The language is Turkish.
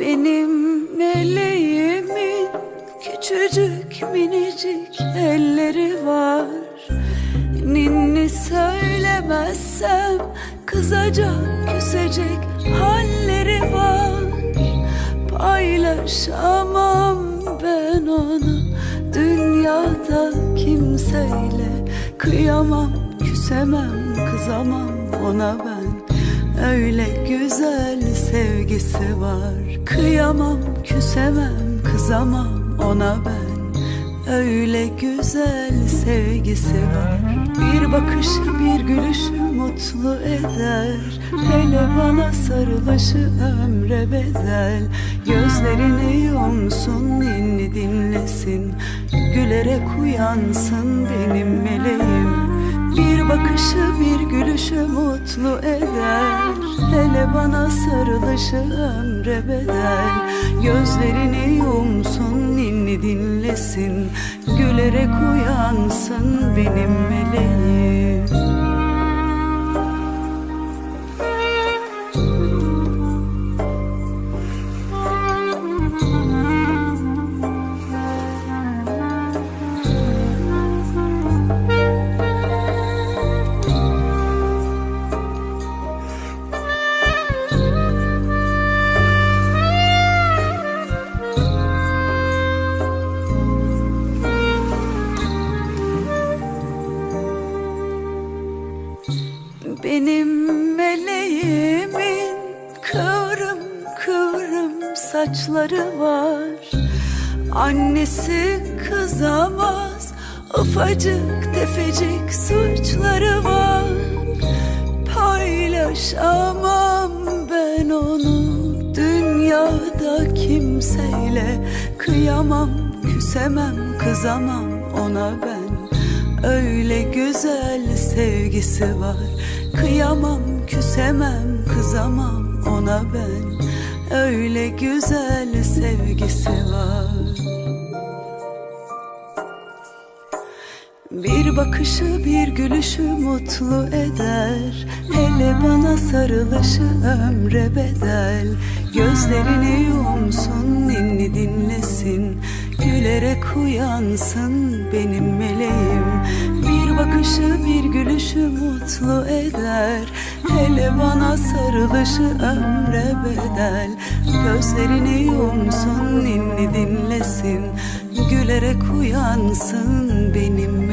Benim meleğimin küçücük minicik elleri var. Ninni söylemezsem kızacak küsecek halleri var. Paylaşamam ben onu dünyada kimseyle Kıyamam küsemem kızamam ona ben sevgisi var. Kıyamam küsemem kızamam ona ben. Öyle güzel sevgisi var. Bir bakışı bir gülüşü mutlu eder. Hele bana sarılışı ömre bedel. Gözlerini yumsun ninni dinlesin. Gülerek uyansın benim bakışı bir gülüşü mutlu eder. Hele bana sarılışı ömre bedel. Gözlerini yumsun ninni dinlesin. Gülerek uyansın benim meleğim Benim meleğimin kıvrım kıvrım saçları var. Annesi kızamaz ufacık tefecik suçları var. Paylaşamam ben onu dünyada kimseyle Kıyamam küsemem kızamam ona ben. Öyle güzel sevgisi var Kıyamam, küsemem, kızamam ona ben. Öyle güzel sevgisi var. Bir bakışı bir gülüşü mutlu eder. Hele bana sarılışı ömre bedel. Gözlerini yumsun ninni dinlesin. Gülerek uyansın benim meleğim. Bir bakışı bir mutlu eder. Hele bana sarılışı ömre bedel. Gözlerini yumsun ninni dinlesin. Gülerek uyansın benim